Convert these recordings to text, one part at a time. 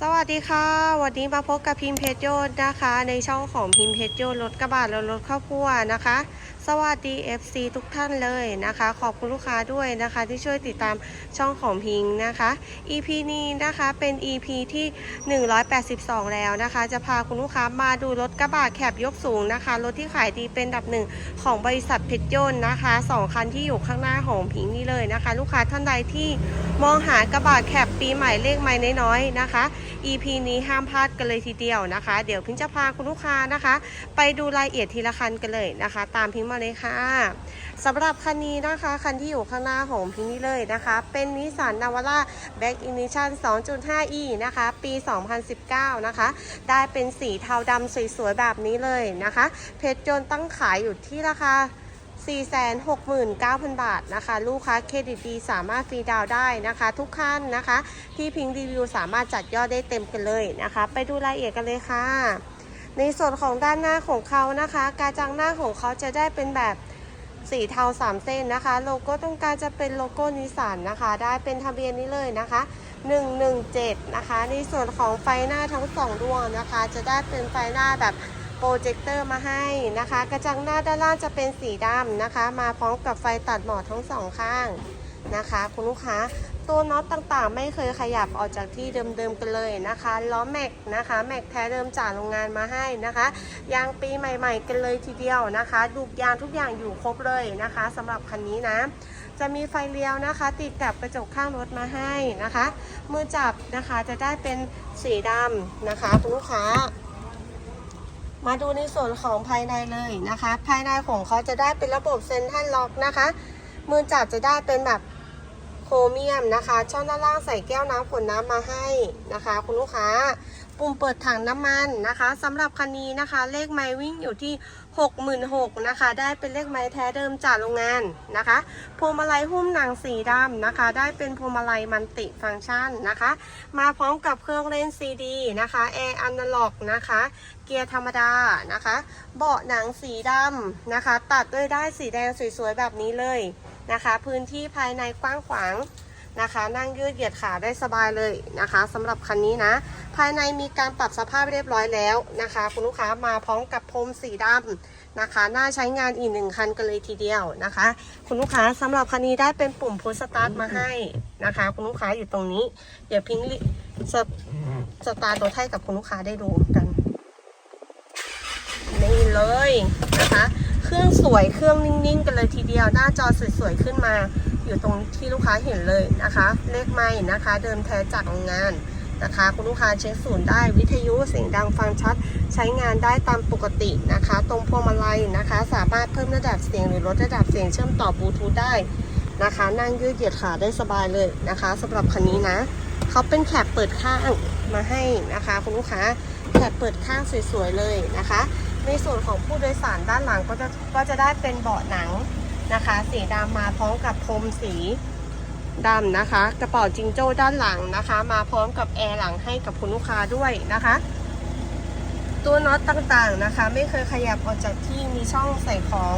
สวัสดีค่ะ วันนี้มาพบกับพิมพ์เพชรโยนนะคะ ในช่องของพิมพ์เพชรโยนรถกระบะและรถข้าวพัวนะคะ สวัสดี FC ทุกท่านเลยนะคะ ขอบคุณลูกค้าด้วยนะคะ ที่ช่วยติดตามช่องของพิงนะคะ EP นี้นะคะเป็น EP ที่ 182 แล้วนะคะ จะพาคุณลูกค้ามาดูรถกระบะแคบยกสูงนะคะรถที่ขายดีเป็นดับหนึ่งของบริษัทเพชรโยนนะคะสองคันที่อยู่ข้างหน้าของพิงนี่เลยนะคะ ลูกค้าท่านใดที่มองหากระบะแคบปีใหม่เลขใหม่น้อยๆนะคะ EP นี้ห้ามพลาดกันเลยทีเดียวนะคะ เดี๋ยวพิงจะพาคุณลูกค้านะคะ ไปดูรายละเอียดทีละคันกันเลยนะคะ ตามพิงมาเลยค่ะสำหรับคันนี้นะคะ คันที่อยู่ข้างหน้าของพิงนี่เลยนะคะ เป็นนิสสันนาวาร่าแบ็กอินิชัน 2.5e นะคะ ปี 2019 นะคะ ได้เป็นสีเทาดำสวยๆแบบนี้เลยนะคะ เพชรยนต์ตั้งขายอยู่ที่ราคา 469,000 บาทนะคะ ลูกค้าเครดิตดีสามารถฟรีดาวได้นะคะ ทุกขั้นนะคะ ที่พิงรีวิวสามารถจัดยอดได้เต็มกันเลยนะคะ ไปดูรายละเอียดกันเลยค่ะ ในส่วนของด้านหน้าของเขานะคะ การจังหน้าของเขาจะได้เป็นแบบสีเทา 3 เส้นนะคะ โลโก้ตรงกางจะเป็นโลโก้นิสสันนะคะ ได้เป็นทะเบียนนี้เลยนะคะ 117 นะคะ ในส่วนของไฟหน้าทั้ง 2 ดวงนะคะ จะได้เป็นไฟหน้าแบบ รเจคเตอร์มาให้นะคะ กระจังหน้าด้านล่างจะเป็นสีดำนะคะ มาพร้อมกับไฟตัดหมอกทั้งสองข้างนะคะ คุณลูกค้าตัวน็อตต่างๆ ไม่เคยขยับออกจากที่เดิมๆกันเลยนะคะล้อแม็กนะคะแม็กแท้เดิมจากโรงงานมาให้นะคะยางปีใหม่ ๆ กันเลยทีเดียวนะคะดูกยางทุกอย่างอยู่ครบเลยนะคะสำหรับคันนี้นะ จะมีไฟเลี้ยวนะคะ ติดกับกระจกข้างรถมาให้นะคะ มือจับนะคะจะได้เป็นสีดำนะคะคุณลูกค้า มาดูในส่วนของภายในเลยนะคะ ภายในของเขาจะได้เป็นระบบเซ็นทรัลล็อกนะคะ มือจับจะได้เป็นแบบโครเมียมนะคะ ช่องด้านล่างใส่แก้วน้ำขวดน้ำมาให้นะคะ คุณลูกค้า ปุ่มเปิดถังน้ำมันนะคะสำหรับคันนี้นะคะ เลขไม้วิ่งอยู่ที่ 66,000นะคะ ได้เป็นเลขไม้แท้เดิมจากโรงงานนะคะพวงมาลัยหุ้มหนังสีดำนะคะ ได้เป็นพวงมาลัยมันติฟังก์ชันนะคะ มาพร้อมกับเครื่องเล่นซีดีนะคะแอร์อนาล็อกนะคะ เกียร์ธรรมดานะคะ เบาะหนังสีดำนะคะ ตัดด้วยได้ายสีแดงสวยๆแบบนี้เลยนะคะ พื้นที่ภายในกว้างขวาง นะคะ นั่งยืดเหยียดขาได้สบายเลยนะคะสำหรับคันนี้นะ ภายในมีการปรับสภาพเรียบร้อยแล้วนะคะ คุณลูกค้ามาพร้อมกับพรมสีดำนะคะ น่าใช้งานอีกหนึ่งคันกันเลยทีเดียวนะคะ คุณลูกค้าสำหรับคันนี้ได้เป็นปุ่มพุชสตาร์ทมาให้นะคะ คุณลูกค้าอยู่ตรงนี้เดี๋ยวพิงลิสตสตาร์ทรถให้กับคุณลูกค้าได้ดูกันนี่เลยนะคะ เครื่องสวยเครื่องนิ่งๆ กันเลยทีเดียว หน้าจอสวยๆขึ้นมา อยู่ตรงที่ลูกค้าเห็นเลยนะคะ เลขไม่นะคะ เดิมแท้จากโรงงานนะคะ คุณลูกค้าเช็คศูนย์ได้วิทยุเสียงดังฟังชัด ใช้งานได้ตามปกตินะคะ ตรงพวงมาลัยนะคะ สามารถเพิ่มระดับเสียงหรือลดระดับเสียงเชื่อมต่อบลูทูธได้นะคะ นั่งยืดเหยียดขาได้สบายเลยนะคะสำหรับคันนี้นะเขาเป็นแคปเปิดข้างมาให้นะคะ คุณลูกค้าแคปเปิดข้างสวยๆเลยนะคะ ในส่วนของผู้โดยสารด้านหลังก็จะก็จะได้เป็นเบาะหนัง นะคะ สีดำมาพร้อมกับพรมสีดำนะคะ กระเป๋าจิงโจ้ด้านหลังนะคะ มาพร้อมกับแอร์หลังให้กับคุณลูกค้าด้วยนะคะ ตัวน็อตต่างๆนะคะ ไม่เคยขยับออกจากที่มีช่องใส่ของ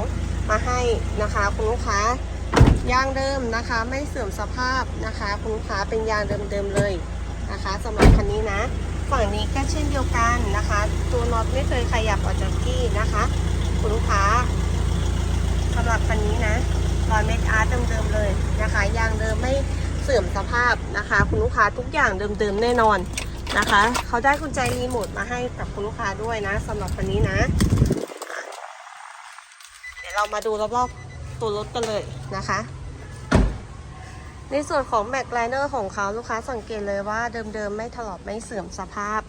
มาให้นะคะ คุณลูกค้า ยางเดิมนะคะ ไม่เสื่อมสภาพนะคะ คุณลูกค้าเป็นยางเดิมๆเลยนะคะสำหรับคันนี้นะฝั่งนี้ก็เช่นเดียวกันนะคะ ตัวน็อตไม่เคยขยับออกจากที่นะคะ คุณลูกค้า สำหรับคันนี้นะรอยเม็ดอาร์ตเดิมๆเลยนะคะยางเดิมไม่เสื่อมสภาพนะคะ คุณลูกค้าทุกอย่างเดิมๆแน่นอนนะคะ เขาได้กุญแจรีโมทมาให้กับคุณลูกค้าด้วยนะสำหรับคันนี้นะ เดี๋ยวเรามาดูรอบๆตัวรถกันเลยนะคะ ในส่วนของแม็กไลเนอร์ของเขาลูกค้าสังเกตเลยว่าเดิมๆไม่ถลอกไม่เสื่อมสภาพ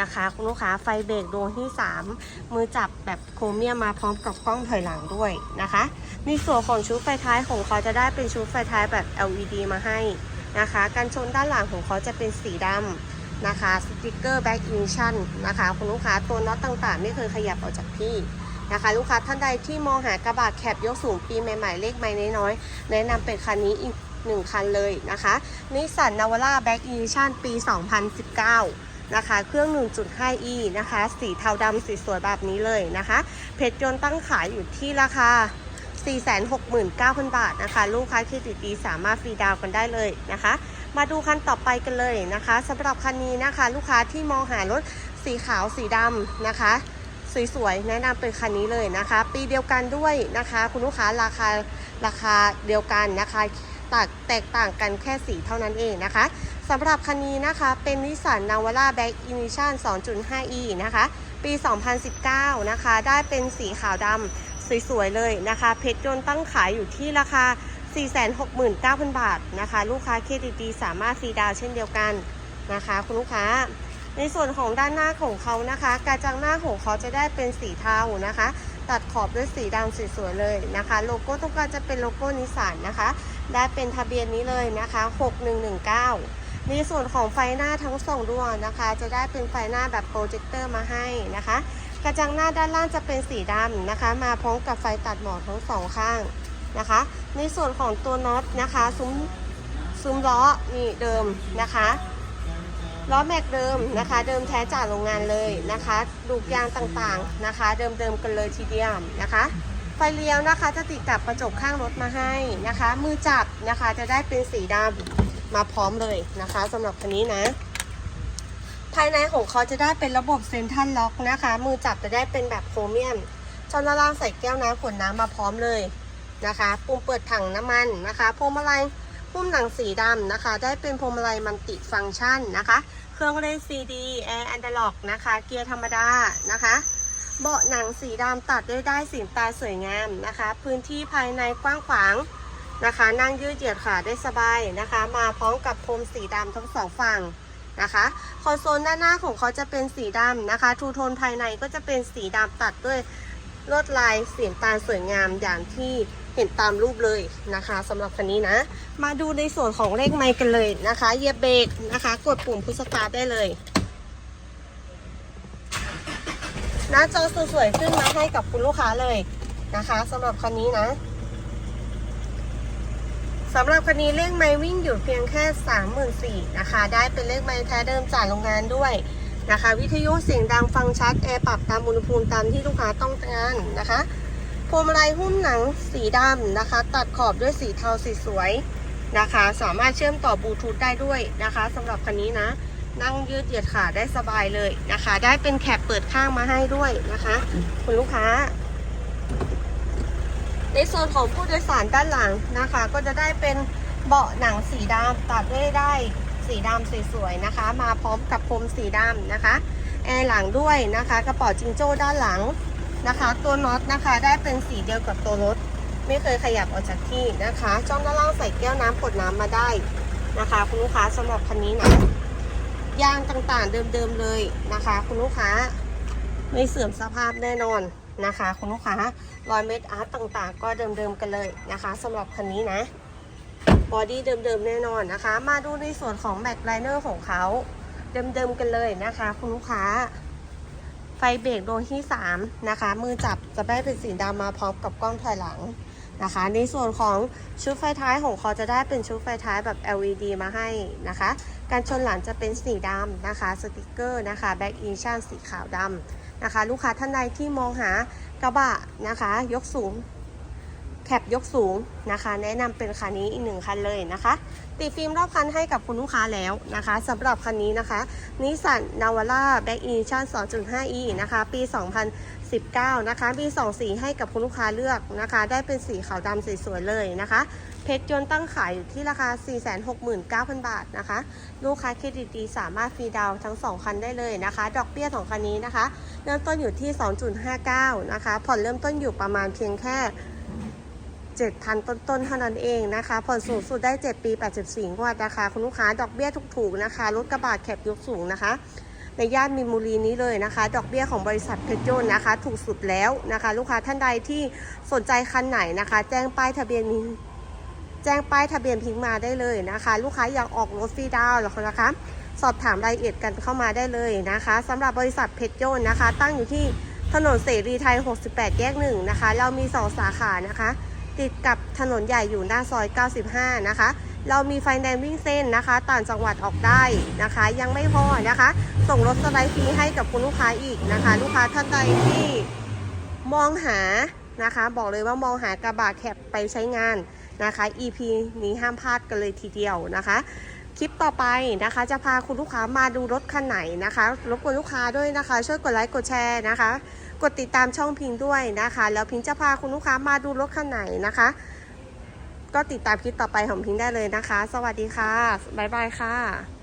นะคะคุณลูกค้าไฟเบรกดวงที่ 3 มือจับแบบโครเมียมมาพร้อมกับกล้องถอยหลังด้วยนะคะ ในส่วนของชุดไฟท้ายของเขาจะได้เป็นชุดไฟท้ายแบบ LED มาให้นะคะกันชนด้านหลังของเขาจะเป็นสีดำนะคะสติกเกอร์แบ็กอินชั่นนะคะคุณลูกค้าตัวน็อตต่างๆ ไม่เคยขยับออกจากที่นะคะลูกค้าท่านใดที่มองหากระบะแคบยกสูงปีใหม่ๆ เลขไม่น้อยๆแนะนำเป็นคันนี้อีก1คันเลยนะคะนิสสันนาวาร่าแบ็กอีดิชั่นปี 2019 นะคะ เครื่อง 1.5e นะคะ สีเทาดำสีสวยแบบนี้เลยนะคะ เพชรยนต์ตั้งขายอยู่ที่ราคา 469,000 บาทนะคะ ลูกค้าเครดิตดีสามารถฟรีดาวน์กันได้เลยนะคะ มาดูคันต่อไปกันเลยนะคะสำหรับคันนี้นะคะ ลูกค้าที่มองหารถสีขาวสีดำนะคะสวยๆ แนะนำเป็นคันนี้เลยนะคะ ปีเดียวกันด้วยนะคะ คุณลูกค้าราคาราคาเดียวกันนะคะแตกแตกต่างกันแค่สีเท่านั้นเองนะคะ สำหรับคันนี้นะคะเป็นนิสสันนาวาร่าแบ็กอินิชัน 2.5e นะคะ ปี 2019 นะคะ ได้เป็นสีขาวดำสวยๆ เลยนะคะ เพชรยนต์ตั้งขายอยู่ที่ราคา 469,000 บาทนะคะ ลูกค้าเครดิตดีสามารถฟรีดาวเช่นเดียวกันนะคะ คุณลูกค้า ในส่วนของด้านหน้าของเขานะคะ กระจังหน้าของเขาจะได้เป็นสีเทานะคะ ตัดขอบด้วยสีดำสวยๆ เลยนะคะ โลโก้ต้องการจะเป็นโลโก้นิสสันนะคะ ได้เป็นทะเบียนนี้เลยนะคะ 6119 ในส่วนของไฟหน้าทั้งสองดวงนะคะ จะได้เป็นไฟหน้าแบบโปรเจคเตอร์มาให้นะคะ กระจังหน้าด้านล่างจะเป็นสีดำนะคะ มาพร้อมกับไฟตัดหมอกทั้งสองข้างนะคะ ในส่วนของตัวน็อตนะคะซุ้มซุ้มล้อนี่เดิมนะคะล้อแม็กเดิมนะคะ เดิมแท้จากโรงงานเลยนะคะลูกยางต่างๆนะคะ เดิมๆกันเลยทีเดียวนะคะไฟเลี้ยวนะคะจะติดกับกระจกข้างรถมาให้นะคะ มือจับนะคะจะได้เป็นสีดำ มาพร้อมเลยนะคะสำหรับคันนี้นะ ภายในของเขาจะได้เป็นระบบเซ็นทรัลล็อกนะคะ มือจับจะได้เป็นแบบโครเมียมช่องล่างใส่แก้วน้ำขวดน้ำมาพร้อมเลยนะคะปุ่มเปิดถังน้ำมันนะคะพวงมาลัยพุ่มหนังสีดำนะคะ ได้เป็นพวงมาลัยมันติฟังก์ชันนะคะ เครื่องเล่นซีดีแอร์แอนด์ล็อกนะคะ เกียร์ธรรมดานะคะ เบาะหนังสีดำตัดด้วยได้สีตาสวยงามนะคะ พื้นที่ภายในกว้างขวาง นะคะ นั่งยืดเหยียดขาได้สบายนะคะ มาพร้อมกับพรมสีดำทั้งสองฝั่งนะคะคอนโซลด้านหน้าของเขาจะเป็นสีดำนะคะทูโทนภายในก็จะเป็นสีดำตัดด้วยลวดลายสีตาลสวยงามอย่างที่เห็นตามรูปเลยนะคะสำหรับคันนี้นะ มาดูในส่วนของเลขไมค์กันเลยนะคะเหยียบเบรกนะคะ กดปุ่มพุชสตาร์ได้เลยหน้าจอสวยๆขึ้นมาให้กับคุณลูกค้าเลยนะคะสำหรับคันนี้นะ สำหรับคันนี้เลขไม้วิ่งอยู่เพียงแค่ 34,000นะคะ ได้เป็นเลขไม้แท้เดิมจากโรงงานด้วยนะคะ วิทยุเสียงดังฟังชัดแอร์ปรับตามอุณหภูมิตามที่ลูกค้าต้องการนะคะพวงมาลัยหุ้มหนังสีดำนะคะ ตัดขอบด้วยสีเทาสีสวยนะคะ สามารถเชื่อมต่อบลูทูธได้ด้วยนะคะสำหรับคันนี้นะ นั่งยืดเหยียดขาได้สบายเลยนะคะ ได้เป็นแคปเปิดข้างมาให้ด้วยนะคะ คุณลูกค้า ในส่วนของผู้โดยสารด้านหลังนะคะ ก็จะได้เป็นเบาะหนังสีดำตัดด้วยได้สีดำสวยๆนะคะ มาพร้อมกับพรมสีดำนะคะแอร์หลังด้วยนะคะกระเป๋าจิงโจ้ด้านหลังนะคะ ตัวน็อตนะคะได้เป็นสีเดียวกับตัวรถ ไม่เคยขยับออกจากที่นะคะช่องด้านล่างใส่แก้วน้ำกดน้ำมาได้นะคะ คุณลูกค้าสำหรับคันนี้นะยางต่างๆเดิมๆเลยนะคะ คุณลูกค้าไม่เสื่อมสภาพแน่นอน นะคะคุณลูกค้ารอยเม็ดอาร์ตต่างๆ ก็เดิมๆกันเลยนะคะสำหรับคันนี้นะบอดี้เดิมๆแน่นอนนะคะ มาดูในส่วนของแม็กไลเนอร์ของเขาเดิมๆกันเลยนะคะ คุณลูกค้า ไฟเบรกดวงที่3นะคะ มือจับจะได้เป็นสีดำมาพร้อมกับกล้องถอยหลังนะคะ ในส่วนของชุดไฟท้ายของเขาจะได้เป็นชุดไฟท้ายแบบ LED มาให้นะคะ การชนหลังจะเป็นสีดำนะคะสติกเกอร์นะคะแบ็กอินชั่นสีขาวดำ นะคะ ลูกค้าท่านใดที่มองหากระบะนะคะ ยกสูงแคปยกสูงนะคะ แนะนำเป็นคันนี้อีกหนึ่งคันเลยนะคะ ติดฟิล์มรอบคันให้กับคุณลูกค้าแล้วนะคะสำหรับคันนี้นะคะนิสสันนาวาร่าแบ็กอินชั่น 2.5e นะคะ ปี 19 นะคะปี24ให้กับคุณลูกค้าเลือกนะคะ ได้เป็นสีขาวดำสวยๆเลยนะคะ เพชรยนต์ตั้งขายอยู่ที่ราคา 469,000 บาทนะคะ ลูกค้าเครดิตดีสามารถฟรีดาวทั้ง 2 คันได้เลยนะคะ ดอกเบี้ยของคันนี้นะคะ เริ่มต้นอยู่ที่ 2.59 นะคะ ผ่อนเริ่มต้นอยู่ประมาณเพียงแค่7,000 ต้นๆ เท่านั้นเองนะคะ ผ่อนสูงสุดได้ 7 ปี 84 งวดนะคะ คุณลูกค้า ดอกเบี้ยถูกๆ นะคะ รถกระบะแคปยกสูงนะคะ ในย่านมินบุรีนี้เลยนะคะ ดอกเบี้ยของบริษัทเพชรยนนะคะ ถูกสุดแล้วนะคะ ลูกค้าท่านใดที่สนใจคันไหนนะคะ แจ้งป้ายทะเบียนมีแจ้งป้ายทะเบียนพิงมาได้เลยนะคะ ลูกค้าอยากออกรถฟรีดาวหรอนะคะ สอบถามรายละเอียดกันเข้ามาได้เลยนะคะสำหรับบริษัทเพชรยนนะคะ ตั้งอยู่ที่ถนนเสรีไทย 68 แยกหนึ่งนะคะ เรามี 2 สาขานะคะ ติดกับถนนใหญ่อยู่หน้าซอย 95 นะคะ เรามีไฟแนนซ์วิ่งเส้นนะคะ ต่างจังหวัดออกได้นะคะ ยังไม่พอนะคะ ส่งรถสไลด์ฟรีให้กับคุณลูกค้าอีกนะคะ ลูกค้าท่านใดที่มองหานะคะ บอกเลยว่ามองหากระบะแคปไปใช้งานนะคะ EP นี้ห้ามพลาดกันเลยทีเดียวนะคะคลิปต่อไปนะคะ จะพาคุณลูกค้ามาดูรถคันไหนนะคะรบกวนลูกค้าด้วยนะคะ ช่วยกดไลค์กดแชร์นะคะ กดติดตามช่องพิงด้วยนะคะ แล้วพิงจะพาคุณลูกค้ามาดูรถคันไหนนะคะ ก็ติดตามคลิปต่อไปของพิงได้เลยนะคะ สวัสดีค่ะ บ๊ายบายค่ะ